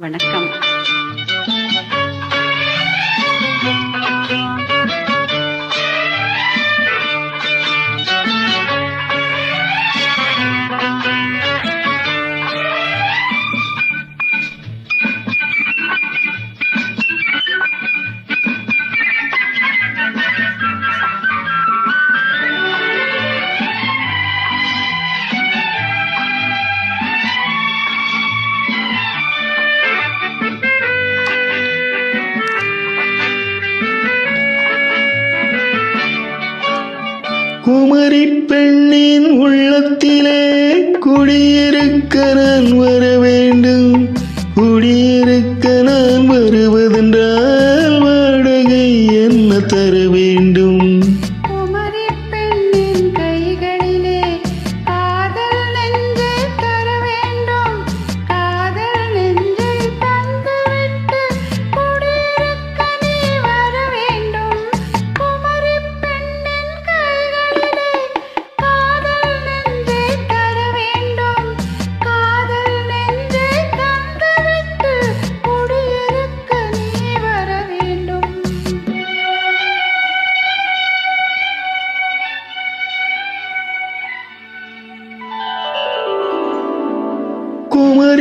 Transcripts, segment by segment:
வணக்கம். குமரி பெண்ணின் உள்ளத்திலே குடியிருக்க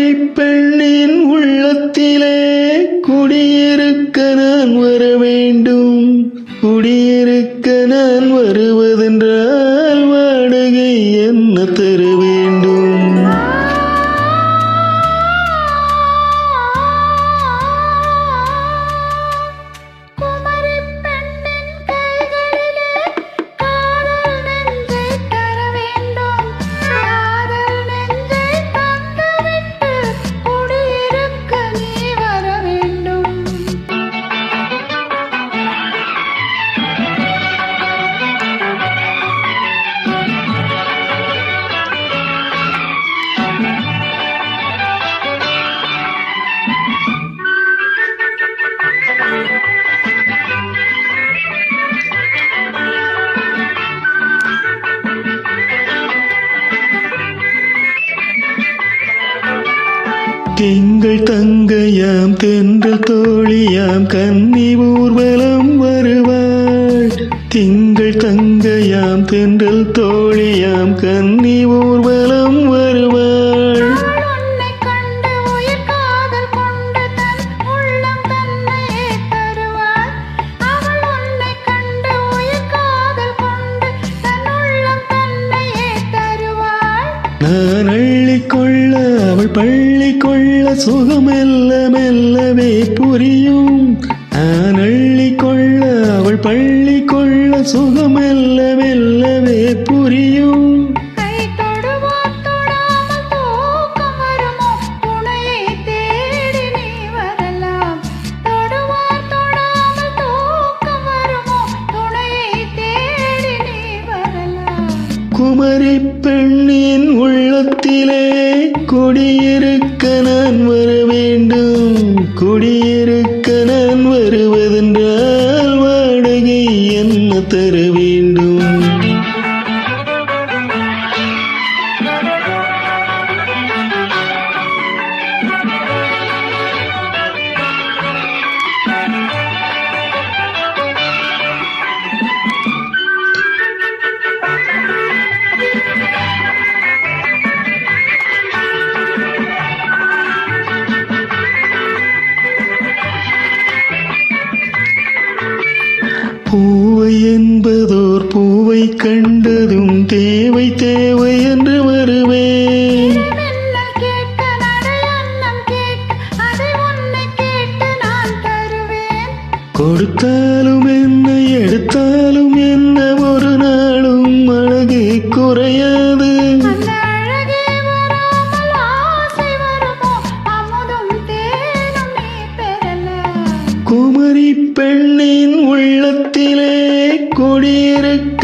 குமரி பெண்ணின் உள்ளத்திலே குடியிருக்க நான் வர வேண்டும். குடியிருக்க நான் வருவதென்றால் திங்கள் தங்கையாம் தென்றல் தோழியாம் கன்னி ஊர்வலம் வருவாள். திங்கள் தங்கையாம் தென்றல் தோழியாம் கன்னி ஊர்வலம் வருவாள். நான் அள்ளிக்கொள்ள அவள் பள்ளி சுகம் மெல்ல மெல்லவே புரியும். நான் அள்ளிக்கொள்ள அவள் பள்ளி கொள்ள சுகம் மெல்ல மெல்லவே புரியும். குமரி பெண்ணின் உள்ளத்திலே குடியிருக்க நான் வர வேண்டும். குடியிருக்க நான் வருவதென்று என்பதோர் பூவை கண்டதும் தேவை தேவை என்று தருவேன். கொடுத்தாலும் என்ன எடுத்தாலும் என்ன ஒரு நாளும் அழகு குறையாது. குடியிருக்க